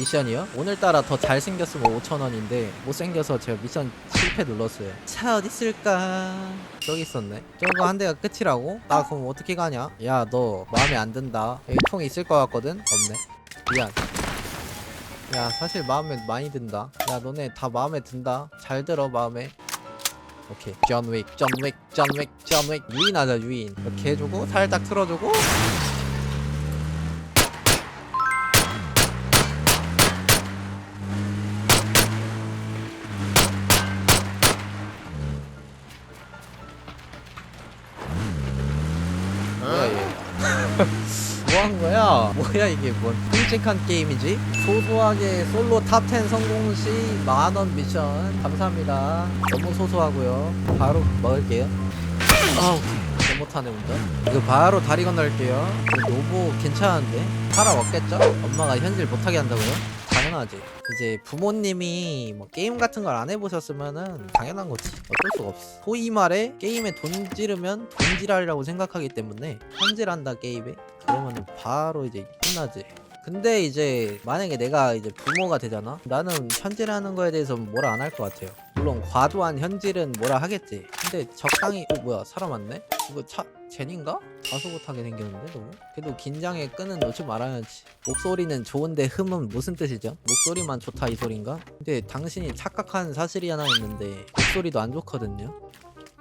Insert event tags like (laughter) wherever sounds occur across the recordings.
미션이요? 오늘따라 더 잘생겼으면 5천원인데 못생겨서 제가 미션 실패 눌렀어요. 차 어딨을까? 저기 있었네. 저거 한 대가 끝이라고? 나 그럼 어떻게 가냐? 야 너 마음에 안 든다. 여기 총 있을 것 같거든? 없네. 미안. 야 사실 마음에 많이 든다. 야 너네 다 마음에 든다. 잘 들어 마음에. 오케이. 존윅 존윅 존윅 존윅 유인하자 유인. 이렇게 해주고 살짝 틀어주고 한 거야? (laughs) 뭐야 이게 뭔 끔찍한 게임이지? 소소하게 솔로 탑 10 성공 시 만원 미션 감사합니다 너무 소소하고요 바로 먹을게요 아우 개 못하네 운전 이거 바로 다리 건널게요 노보 괜찮은데? 팔아 먹겠죠? 엄마가 현질 못하게 한다고요? 당연하지. 이제 부모님이 뭐 게임 같은 걸 안 해보셨으면은 당연한 거지. 어쩔 수가 없어. 소위 말해 게임에 돈 지르면 돈지랄이라고 생각하기 때문에 현질한다 게임에. 그러면 바로 이제 끝나지. 근데 이제 만약에 내가 이제 부모가 되잖아? 나는 현질하는 거에 대해서 뭐라 안 할 것 같아요. 물론 과도한 현질은 뭐라 하겠지. 근데 적당히 어 뭐야 사람 왔네? 이거 차 제니인가? 가수 못하게 생겼는데 너무? 그래도 긴장의 끈은 놓지 말아야지 목소리는 좋은데 흠은 무슨 뜻이죠? 목소리만 좋다 이 소린가? 근데 당신이 착각한 사실이 하나 있는데 목소리도 안 좋거든요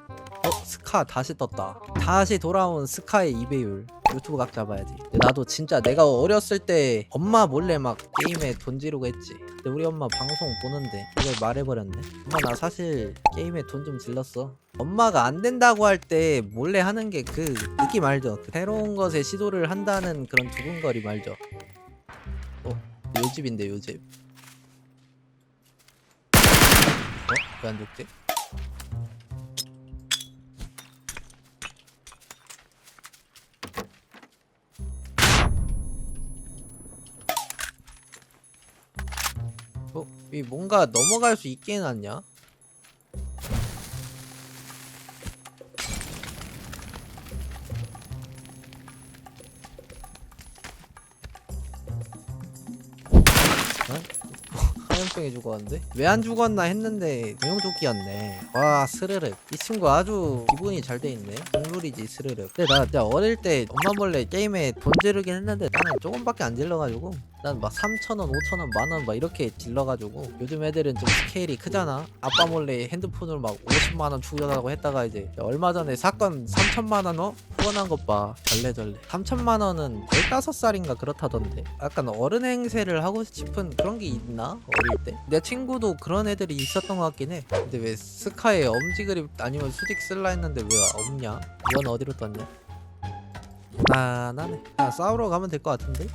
어? 스카 다시 떴다 다시 돌아온 스카의 2배율 유튜브 각 잡아야지 근데 나도 진짜 내가 어렸을 때 엄마 몰래 막 게임에 돈 지르고 했지 근데 우리 엄마 방송 보는데 이걸 말해버렸네 엄마 나 사실 게임에 돈 좀 질렀어 엄마가 안 된다고 할 때 몰래 하는 게 그 느낌 알죠? 그 새로운 것에 시도를 한다는 그런 두근거림 알죠? 어? 요집인데 요집 어? 왜 안 죽지? 어? 이 뭔가 넘어갈 수 있게 해놨냐? 화염병에 죽었는데? 왜 안 죽었나 했는데 전용조끼였네. 와 스르륵. 이 친구 아주 기분이 잘 돼 있네. 동물이지 스르륵. 근데 나 진짜 어릴 때 엄마 몰래 게임에 돈 지르긴 했는데 조금밖에 안 질러가지고 난 막 3천원 5천원 만원 막 이렇게 질러가지고 요즘 애들은 좀 스케일이 크잖아 아빠 몰래 핸드폰으로 막 50만원 충전하고 했다가 이제 얼마 전에 사건 3천만원 어? 후원한 것봐 절레절레 3천만원은 15살인가 그렇다던데 약간 어른 행세를 하고 싶은 그런 게 있나? 어릴 때? 내 친구도 그런 애들이 있었던 것 같긴 해 근데 왜 스카에 엄지 그립 아니면 수직 쓸라 했는데 왜 없냐? 이건 어디로 떴냐? 나나네 그냥 싸우러 가면 될 것 같은데?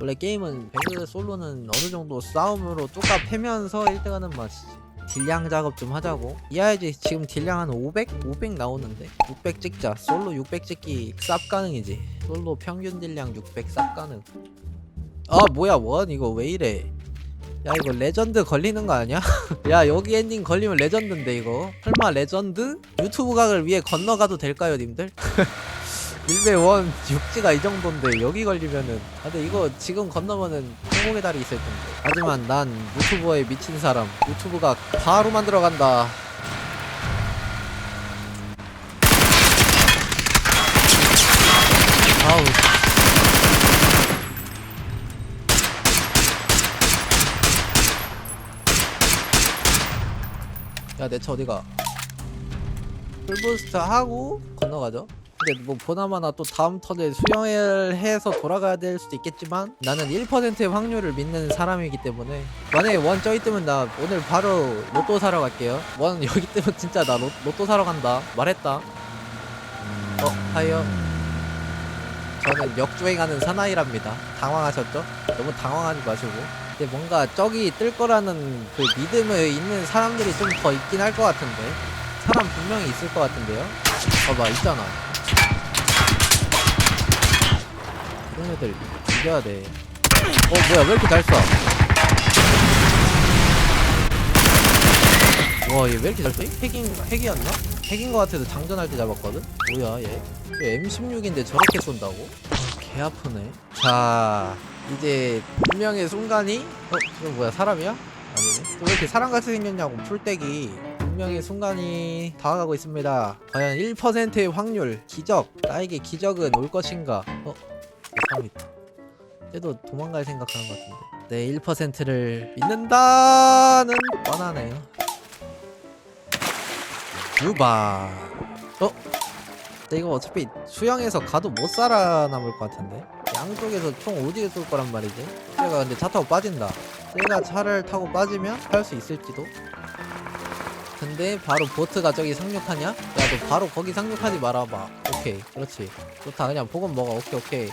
원래 게임은 배그 솔로는 어느 정도 싸움으로 뚜까 패면서 1등하는 맛이지 딜량 작업 좀 하자고 이해야지 지금 딜량 한 500? 500 나오는데 600 찍자 솔로 600 찍기 쌉 가능이지 솔로 평균 딜량 600 쌉 가능 아 뭐야 원 이거 왜 이래 야 이거 레전드 걸리는 거 아니야? (laughs) 야 여기 엔딩 걸리면 레전드인데 이거 설마 레전드? 유튜브 각을 위해 건너가도 될까요 님들? (laughs) 밀배 원 육지가 이 정도인데 여기 걸리면은 아 근데 이거 지금 건너면은 행복의 달이 있을 텐데. 하지만 난 유튜버에 미친 사람 유튜브가 바로 만들어 간다. 아우. 야내 차 어디가? 풀부스트 하고 건너가죠 근데 뭐 보나마나 또 다음 턴에 수영을 해서 돌아가야 될 수도 있겠지만 나는 1%의 확률을 믿는 사람이기 때문에 만약에 원 저기 뜨면 나 오늘 바로 로또 사러 갈게요. 원 여기 뜨면 진짜 나 로, 로또 사러 간다. 말했다. 어 하이요. 저는 역주행하는 사나이랍니다. 당황하셨죠? 너무 당황하지 마시고. 근데 뭔가 저기 뜰 거라는 그 믿음을 있는 사람들이 좀 더 있긴 할 것 같은데. 사람 분명히 있을 것 같은데요? 봐봐 있잖아 그런 애들 죽여야 돼. 어 뭐야 왜 이렇게 잘 쏴? 와얘 왜 이렇게 잘 쏴? 핵인 핵이었나? 핵인 거 같아서 장전할 때 잡았거든. 뭐야 얘? 얘 M16인데 저렇게 쏜다고? 아, 개 아프네. 자 이제 운명의 순간이 어? 저 뭐야 사람이야? 아니네 또왜 이렇게 사람 같이 생겼냐고 풀떼기 운명의 순간이 다가가고 있습니다. 과연 1%의 확률 기적 나에게 기적은 올 것인가? 어? 사람 있다 쟤도 도망갈 생각하는 것 같은데. 내 1%를 믿는다는 뻔하네요. 유바. 어? 근데 이거 어차피 수영에서 가도 못 살아남을 것 같은데? 양쪽에서 총 오지게 쏠 거란 말이지. 쟤가 근데 차 타고 빠진다. 쟤가 차를 타고 빠지면 할 수 있을지도 근데 바로 보트가 저기 상륙하냐? 야 너 바로 거기 상륙하지 말아봐 오케이 그렇지 좋다 그냥 보건 먹어 오케이 오케이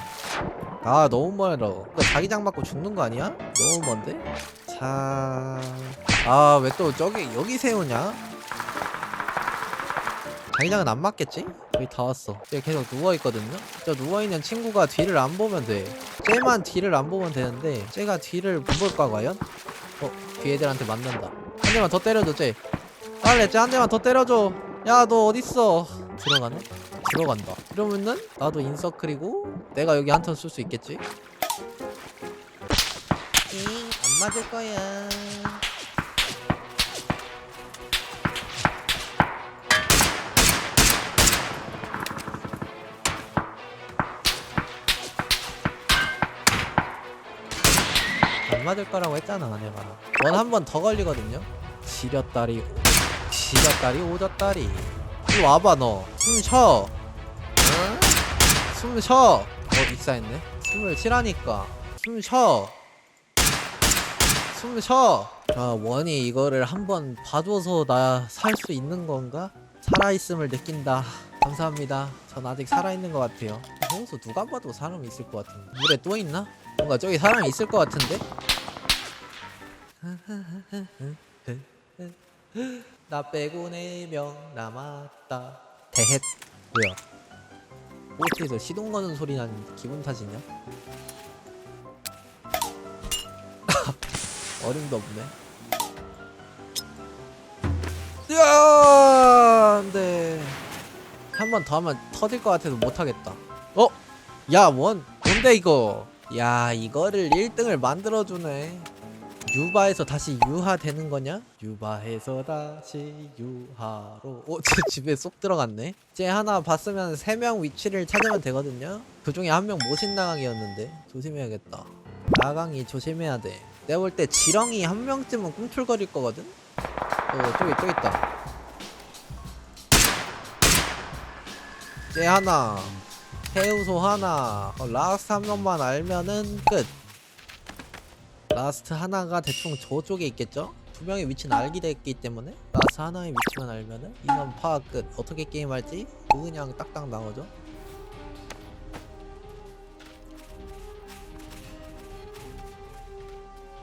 아 너무 멀어 자기장 맞고 죽는 거 아니야? 너무 먼데? 자 아 왜 또 저기 여기 세우냐? 자기장은 안 맞겠지? 여기 다 왔어. 쟤 계속 누워있거든요? 저 누워있는 친구가 뒤를 안 보면 돼. 쟤만 뒤를 안 보면 되는데, 쟤가 뒤를 못 볼까, 과연? 어, 뒤 애들한테 맞는다. 한 대만 더 때려줘, 쟤. 빨리, 쟤 한 대만 더 때려줘. 야, 너 어딨어? 들어가네? 들어간다. 이러면은, 나도 인서클이고, 내가 여기 한턴 쓸 수 있겠지? 잉, 안 맞을 거야. 안 맞을 거라고 했잖아 내가 원 한 번 더 걸리거든요 지렸다리 지렸다리 오졌다리. 이리 와봐 너 숨 쉬어. 응? 숨 쉬어. 어 익사했네. 숨을 쉬라니까. 숨 쉬어. 숨 쉬어. 아 원이 이거를 한번 봐줘서 나 살 수 있는 건가? 살아있음을 느낀다. 감사합니다. 전 아직 살아있는 것 같아요. 호수 누가 봐도 사람이 있을 것 같은데. 물에 또 있나? 뭔가 저기 사람이 있을 것 같은데? 나 빼고 네 명 남았다. 대헷 뭐야 보트에서 시동 거는 소리 난 기분 탓이냐? (laughs) 어림도 없네 야 안돼 한 번 더 하면 터질 것 같아서 못 하겠다. 어? 야원 뭔데 이거? 야 이거를 1등을 만들어주네 유바에서 다시 유하 되는 거냐? 유바에서 다시 유하로. 어? (laughs) 제 집에 쏙 들어갔네. 쟤 하나 봤으면 3명 위치를 찾으면 되거든요. 그 중에 한 명 모신나강이었는데. 조심해야겠다. 나강이 조심해야 돼. 내가 볼 때 지렁이 한 명쯤은 꿈틀거릴 거거든? 어 저기 저기 있다. 쟤 하나 해우소 하나. 어, 라스트 한 명만 알면은 끝 라스트 하나가 대충 저쪽에 있겠죠? 두 명의 위치는 알게 됐기 때문에 라스트 하나의 위치만 알면은 인원 파악 끝 어떻게 게임할지 그냥 딱딱 나오죠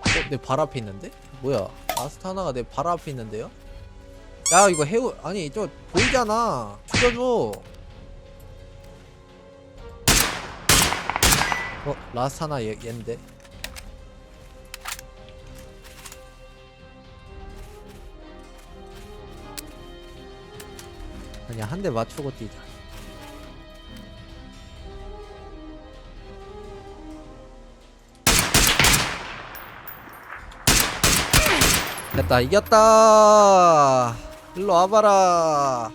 어? 내 발 앞에 있는데? 뭐야 라스트 하나가 내 발 앞에 있는데요? 야 이거 해우 아니 저 보이잖아 죽여줘 어 라스트 하나 얘, 얘인데 그냥 한 대 맞추고 뛰자 됐다 이겼다 일로 와봐라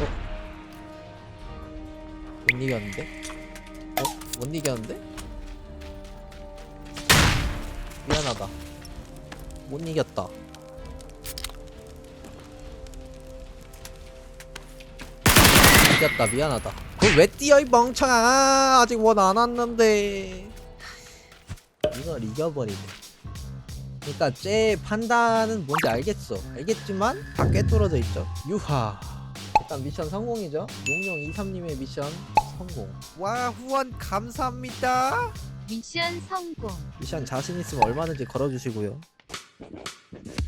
어? 못 이겼는데? 어? 못 이겼는데? 미안하다 못 이겼다. 이겼다. 미안하다. 그왜 뛰어 이 멍청아? 아직 원 안 왔는데. 이걸 이겨버리네. 그니까 쟤 판단은 뭔지 알겠어. 알겠지만 다 꿰뚫어져 있죠. 유하. 일단 미션 성공이죠. 용용 23님의 미션 성공. 와 후원 감사합니다. 미션 성공. 미션 자신 있으면 얼마든지 걸어주시고요 Thank you.